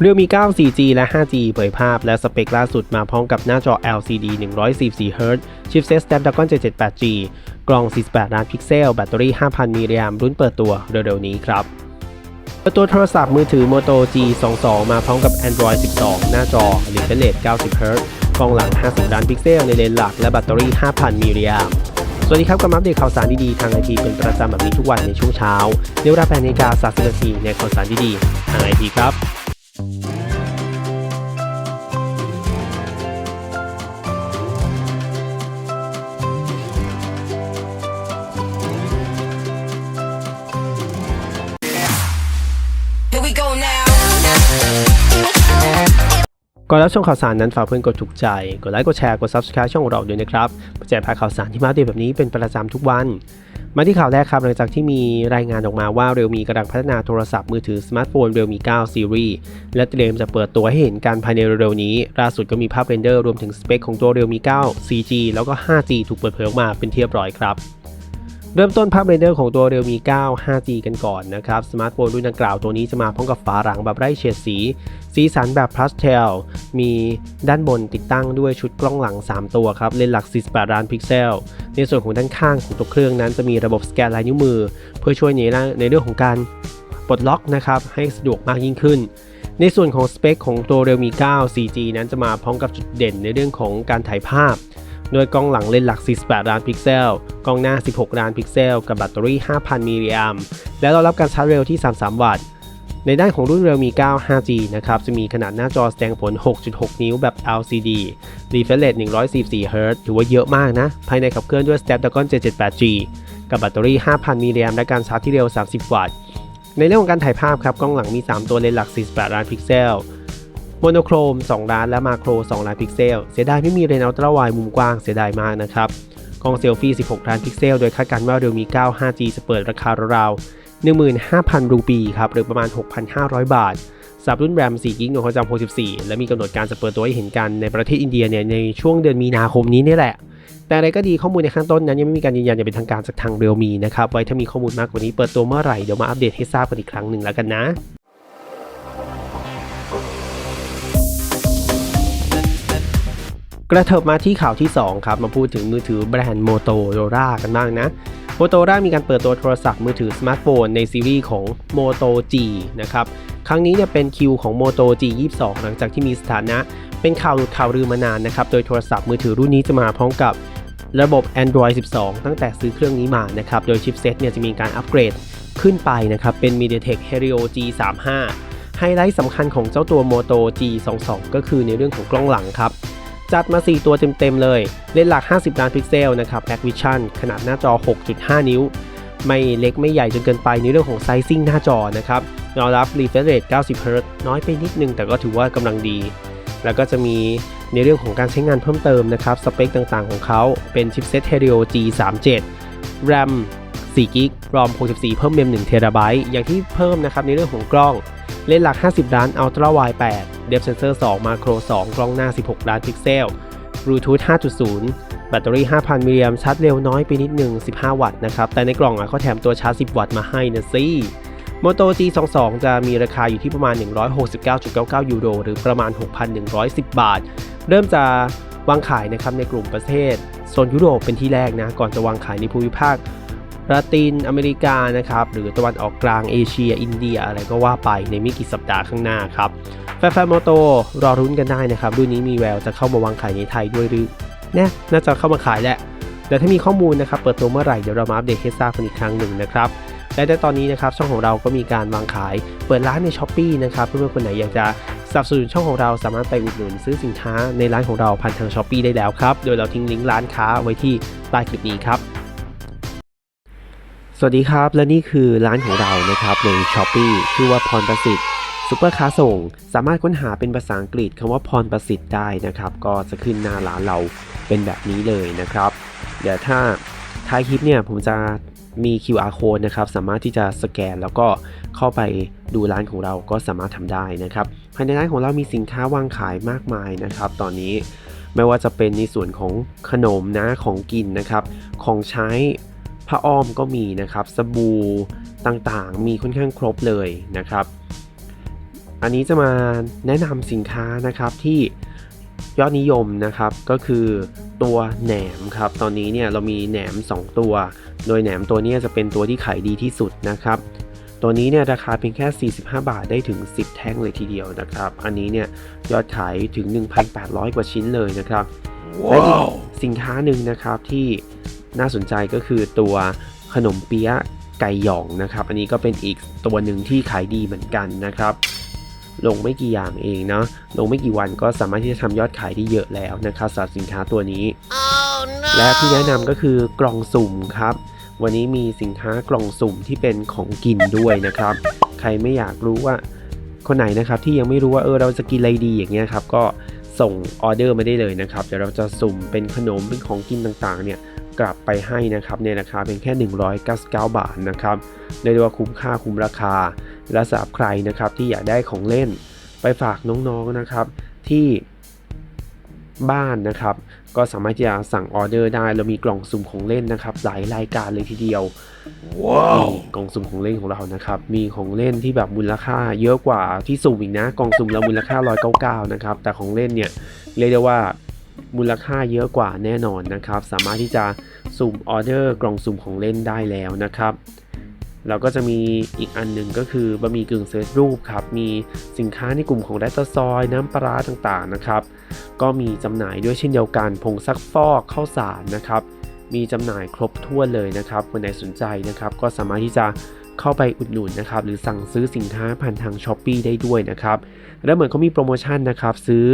เรียวมี 9 4G และ 5G เผยภาพและสเปคล่าสุดมาพร้อมกับหน้าจอ LCD 144 Hz ชิปเซ็ต Snapdragon 778G กล้อง 48 ล้านพิกเซล แบตเตอรี่ 5,000 มิลลิแอมรุ่นเปิดตัวเร็วๆนี้ครับเปิดตัวโทรศัพท์มือถือ Moto G22 มาพร้อมกับ Android 12 หน้าจอ Refresh 90 Hz กล้องหลัง 50 ล้านพิกเซล ในเลนส์หลัก และแบตเตอรี่ 5,000 มิลลิแอมสวัสดีครับกับอัปเดตข่าวสารดีๆทางไอทีเป็นประจำแบบนี้ทุกวันในช่วงเช้าในเวลา8นาฬิกา30นาทีในข่าวสารดีๆทางไอทีครับ ก่อนรับชมข่าวสารนั้นฝากเพื่อนกดถูกใจ กดไลค์กดแชร์กด Subscribe ช่องเราด้วยนะครับเพื่อแจ้งพาข่าวสารที่มาเดตแบบนี้เป็นประจำทุกวัน มาที่ข่าวแรกครับ หลังจากที่มีรายงานออกมาว่าเรียวมีกำลังพัฒนาโทรศัพท์มือถือสมาร์ทโฟนเรียวมี 9 ซีรีส์และเตรียมจะเปิดตัวให้เห็นการภายในเร็วๆนี้ล่าสุดก็มีภาพเรนเดอร์รวมถึงสเปคของตัวเรียวมี 9 4G แล้วก็ 5G ถูกเปิดเผยออกมาเป็นที่เรียบร้อยครับ เริ่มต้นภาพเรนเดอร์ของตัว Realme 9 5G กันก่อนนะครับ สมาร์ทโฟนรุ่นดังกล่าวตัวนี้จะมาพร้อมกับฝาหลังแบบไร้เฉดสี สีสันแบบพาสเทล มีด้านบนติดตั้งด้วยชุดกล้องหลัง 3 ตัวครับ เลนส์หลัก 48 ล้านพิกเซล ในส่วนของด้านข้างของตัวเครื่องนั้นจะมีระบบสแกนลายนิ้วมือ เพื่อช่วยในในเรื่องของการปลดล็อกนะครับให้สะดวกมากยิ่งขึ้นในส่วนของสเปคของตัว Realme 9 4G นั้นจะมาพร้อมกับจุดเด่นในเรื่องของการถ่ายภาพ โดยกล้องหลังเลนส์หลัก 48 ล้านพิกเซล กล้องหน้า 16 ล้านพิกเซล กับแบตเตอรี่ 5,000 มิลลิแอมป์ และรองรับการชาร์จเร็วที่ 33 วัตต์ ในด้านของรุ่น Realme 9 5G นะครับ จะมีขนาดหน้าจอแสดงผล 6.6 นิ้วแบบ LCD refresh rate 144 Hz ถือว่าเยอะมากนะ ภายในขับเคลื่อนด้วย Snapdragon 778G กับแบตเตอรี่ 5,000 มิลลิแอมป์ และการชาร์จที่เร็ว 30 วัตต์ ในเรื่องของการถ่ายภาพครับ กล้องหลังมี 3 ตัวเลนส์หลัก 48 ล้านพิกเซล โมโนโครม 2 ล้านและมาโคร 2 ล้านพิกเซล เสียดายไม่มีเรนอัลตราไวมุมกว้างเสียดายมากนะครับกล้องเซลฟี่ 16 ล้านพิกเซล โดยคาดการณ์ว่าเรียวมี 9 5G จะเปิดราคาราวๆ15,000 รูปีครับหรือประมาณ 6,500 บาทสำหรับรุ่นแรม4กิกหน่วยความจำ64 และมีกำหนดการจะเปิดตัวให้เห็นกันในประเทศอินเดียเนี่ยในช่วงเดือนมีนาคมนี้นี่แหละ แต่อะไรก็ดีข้อมูลในข้างต้นนั้นยังไม่มีการยืนยันอย่างเป็นทางการจากทางเรียวมีนะครับไว้ถ้ามีข้อมูลมากกว่านี้เปิดตัวเมื่อไหร่เดี๋ยวมาอัปเดตให้ทราบกันอีกครั้งหนึ่งแล้วกันนะ กระเถิบมาที่ข่าวที่ 2 ครับ มาพูดถึงมือถือแบรนด์ Motorola กันบ้างนะ Motorola มีการเปิดตัวโทรศัพท์มือถือสมาร์ทโฟนในซีรีส์ของ Moto G นะครับครั้งนี้เนี่ยเป็นคิวของ Moto G 22 หลังจากที่มีสถานะ เป็นข่าวหลุดข่าวลือมานานนะครับ โดยโทรศัพท์มือถือรุ่นนี้จะมาพร้อมกับระบบ Android 12 ตั้งแต่ซื้อเครื่องนี้มานะครับ โดยชิปเซ็ตเนี่ยจะมีการอัปเกรดขึ้นไปนะครับ เป็น MediaTek Helio G35 ไฮไลท์สำคัญของเจ้าตัว Moto G22 ก็คือในเรื่องของกล้องหลังครับ จัดมา 4 ตัวเต็มๆเลย เลนส์หลัก 50 ล้านพิกเซลนะครับ Black Vision ขนาดหน้าจอ 6.5 นิ้ว ไม่เล็กไม่ใหญ่จนเกินไปในเรื่องของไซซิ่งหน้าจอนะครับรองรับ refresh rate 90 Hz น้อยไปนิดนึง แต่ก็ถือว่ากำลังดี แล้วก็จะมีในเรื่องของการใช้งานเพิ่มเติมนะครับ สเปคต่างๆของเขาเป็นชิปเซ็ต Helio G37 RAM 4 g b ROM 64 เพิ่ม RAM 1 TB อย่างที่เพิ่มนะครับในเรื่องของกล้อง เลนส์หลัก 50 ล้าน Ultra Wide 8 Depth Sensor 2 Macro 2 กล้องหน้า 16 ล้านพิกเซล Bluetooth 5.0 แบตเตอรี่ 5,000 มิลลิแอมชาร์จเร็วน้อยไปนิดหนึ่ง 15 วัตต์นะครับ แต่ในกล่องอะเขาแถมตัวชาร์จ 10 วัตต์มาให้นะสิ Moto G22 จะมีราคาอยู่ที่ประมาณ 169.99 ยูโร หรือประมาณ 6,110 บาท เริ่มจะวางขายนะครับในกลุ่มประเทศโซนยุโรปเป็นที่แรกนะ ก่อนจะวางขายในภูมิภาค ลาตินอเมริกานะครับ หรือตะวันออกกลางเอเชีย อินเดียอะไรก็ว่าไปในไม่กี่สัปดาห์ข้างหน้าครับ แฟนๆโมโตรอรุ้นกันได้นะครับรุ่นนี้มีแววจะเข้ามาวางขายในไทยด้วยหรือเนี่ยน่าจะเข้ามาขายแหละแต่ถ้ามีข้อมูลนะครับเปิดตัวเมื่อไหร่เดี๋ยวเรามาอัปเดตให้ทราบกันอีกครั้งหนึ่งนะครับและในตอนนี้นะครับช่องของเราก็มีการวางขายเปิดร้านใน s h อ p e e นะครับเพื่อนๆคนไหนอยากจะสนับสนุนช่องของเราสามารถไปอุดหนุนซื้อสินค้าในร้านของเราผ่านทาง s h อ p e e ได้แล้วครับ โดยเราทิ้งลิงก์ร้านค้าไว้ที่ใต้คลิปนี้ครับ สวัสดีครับ และนี่คือร้านของเรานะครับใน s h อ p e e ชื่อว่าพรประสิทธิ์ซุปเปอร์ค้าส่ง สามารถค้นหาเป็นภาษาอังกฤษคำว่าพรประสิทธิ์ได้นะครับ ก็จะขึ้นหน้าร้านเราเป็นแบบนี้เลยนะครับ เดี๋ยวถ้าท้ายคลิปเนี่ยผมจะมี QR code นะครับสามารถที่จะสแกนแล้วก็เข้าไปดูร้านของเราก็สามารถทำได้นะครับภายในร้านของเรามีสินค้าวางขายมากมายนะครับ ตอนนี้ไม่ว่าจะเป็นในส่วนของขนมนะของกินนะครับ ของใช้ ผ้าอ้อมก็มีนะครับสบู่ต่างๆ มีค่อนข้างครบเลยนะครับ อันนี้จะมาแนะนำสินค้านะครับที่ยอดนิยมนะครับก็คือตัวแหนมครับ ตอนนี้เนี่ยเรามีแหนม 2 ตัว โดยแหนมตัวเนี้ยจะเป็นตัวที่ขายดีที่สุดนะครับ ตัวนี้เนี่ยราคาเพียงแค่ 45 บาทได้ถึง 10 แท่งเลยทีเดียวนะครับ อันนี้เนี่ยยอดขายถึง 1,800 กว่าชิ้นเลยนะครับและอีกสินค้าหนึ่งนะครับที่ น่าสนใจก็คือตัวขนมเปี๊ยะไก่หยองนะครับ อันนี้ก็เป็นอีกตัวหนึ่งที่ขายดีเหมือนกันนะครับ ลงไม่กี่อย่างเองเนาะลงไม่กี่วันก็สามารถที่จะทำยอดขายได้เยอะแล้วนะครับสำหรับสินค้าตัวนี้และที่แนะนำก็คือกล่องสุ่มครับ วันนี้มีสินค้ากล่องสุ่มที่เป็นของกินด้วยนะครับ ใครไม่อยากรู้ว่าคนไหนนะครับที่ยังไม่รู้ว่าเออเราจะกินอะไรดีอย่างเงี้ยครับก็ส่งออเดอร์มาได้เลยนะครับ เดี๋ยวเราจะสุ่มเป็นขนมเป็นของกินต่างๆเนี่ย กลับไปให้นะครับในราคาเพียงแค่ 199 บาทนะครับเรียกได้ว่าคุ้มค่าคุ้มราคา และสำหรับใครนะครับที่อยากได้ของเล่น ไปฝากน้องๆนะครับที่บ้านนะครับ ก็สามารถที่จะสั่งออเดอร์ได้เรามีกล่องสุ่มของเล่นนะครับ หลายรายการเลยทีเดียวนี่กล่องสุ่มของเล่นของเรานะครับ มีของเล่นที่แบบมูลค่า เยอะกว่าที่สุ่มอีกนะ กล่องสุ่มเรามูลค่า199นะครับแต่ของเล่นเนี่ยเรียกได้ว่า มูลค่าเยอะกว่าแน่นอนนะครับ สามารถที่จะสุ่มออเดอร์กล่องสุ่มของเล่นได้แล้วนะครับเราก็จะมีอีกอันหนึ่งก็คือบะหมี่กึ่งเซตรูปครับ มีสินค้าในกลุ่มของแรตซอย น้ำปลาร้าต่างๆนะครับ ก็มีจำหน่ายด้วยเช่นเดียวกันผงซักฟอกข้าวสารนะครับ มีจำหน่ายครบถ้วนเลยนะครับคนไหนสนใจนะครับ ก็สามารถที่จะ เข้าไปอุดหนุนนะครับหรือสั่งซื้อสินค้าผ่านทาง s h อ p e e ได้ด้วยนะครับแล้วเหมือนเขามีโปรโมชั่นนะครับซื้อ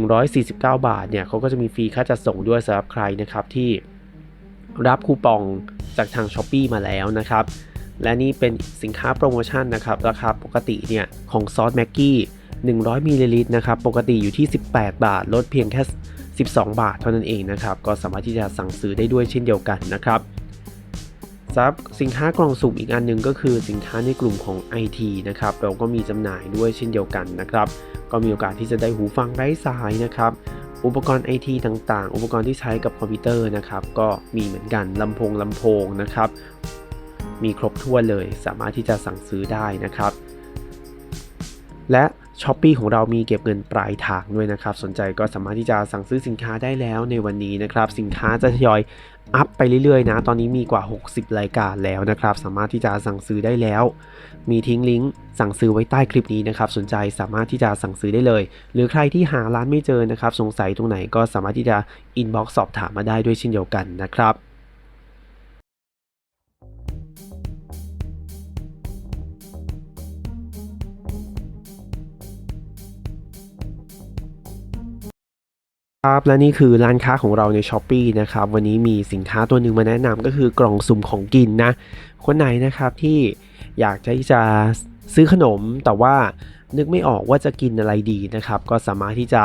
149 บาทเนี่ยเขาก็จะมีฟรีค่าจัดส่งด้วยสำหรับใครนะครับที่รับคูปองจากทาง s h อ p e e มาแล้วนะครับและนี่เป็นสินค้าโปรโมชั่นนะครับราคาปกติเนี่ยของซอสแม็กกี้100มิลลิลิตรนะครับปกติอยู่ที่ 18 บาท ลดเพียงแค่ 12 บาทเท่านั้นเองนะครับ ก็สามารถที่จะสั่งซื้อได้ด้วยเช่นเดียวกันนะครับ ซับสินค้ากล่องสุ่มอีกอันหนึ่งก็คือสินค้าในกลุ่มของ IT นะครับเราก็มีจำหน่ายด้วยเช่นเดียวกันนะครับ ก็มีโอกาสที่จะได้หูฟังไร้สายนะครับอุปกรณ์ IT ต่างๆ อุปกรณ์ที่ใช้กับคอมพิวเตอร์นะครับ ก็มีเหมือนกันลำโพงลำโพงนะครับ มีครบถ้วนเลยสามารถที่จะสั่งซื้อได้นะครับ และ s h อ p e e ของเรามีเก็บเงินปลายทางด้วยนะครับ สนใจก็สามารถที่จะสั่งซื้อสินค้าได้แล้วในวันนี้นะครับ สินค้าจะทยอย อัพไปเรื่อยๆนะ ตอนนี้มีกว่า 60 รายการแล้วนะครับ สามารถที่จะสั่งซื้อได้แล้ว มีทิ้งลิงก์สั่งซื้อไว้ใต้คลิปนี้นะครับ สนใจสามารถที่จะสั่งซื้อได้เลย หรือใครที่หาร้านไม่เจอนะครับ สงสัยตรงไหนก็สามารถที่จะอินบ็อกซ์สอบถามมาได้ด้วยเช่นเดียวกันนะครับ ครับและนี่คือร้านค้าของเราใน s h อ p e e นะครับวันนี้มีสินค้าตัวหนึ่งมาแนะนำก็คือกล่องสุ่มของกินนะคนไหนนะครับที่อยากที่จะซื้อขนมแต่ว่านึกไม่ออกว่าจะกินอะไรดีนะครับก็สามารถที่จะ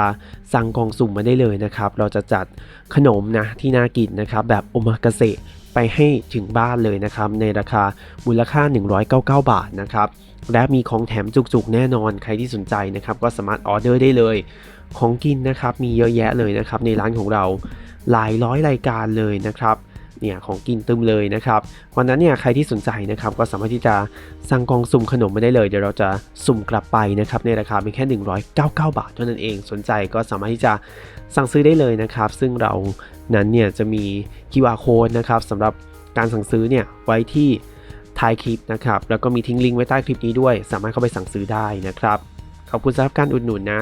สั่งกล่องสุ่มมาได้เลยนะครับเราจะจัดขนมนะที่น่ากินนะครับแบบโอมากาเสะไปให้ถึงบ้านเลยนะครับในราคามูลค่า 199 บาทนะครับและมีของแถมจุกๆแน่นอนใครที่สนใจนะครับก็สามารถออเดอร์ได้เลย ของกินนะครับมีเยอะแยะเลยนะครับในร้านของเราหลายร้อยรายการเลยนะครับเนี่ยของกินตึมเลยนะครับวันนั้นเนี่ยใครที่สนใจนะครับก็สามารถที่จะสั่งกองสุ่มขนมมาได้เลยเดี๋ยวเราจะสุ่มกลับไปนะครับในราคาเพียงแค่ 199 บาทเท่านั้นเองสนใจก็สามารถที่จะสั่งซื้อได้เลยนะครับ ซึ่งเรานั้นเนี่ยจะมี QR code นะครับสำหรับการสั่งซื้อเนี่ยไว้ที่ท้ายคลิปนะครับแล้วก็มีทิ้งลิงก์ไว้ใต้คลิปนี้ด้วย สามารถเข้าไปสั่งซื้อได้นะครับขอบคุณสำหรับการอุดหนุนนะ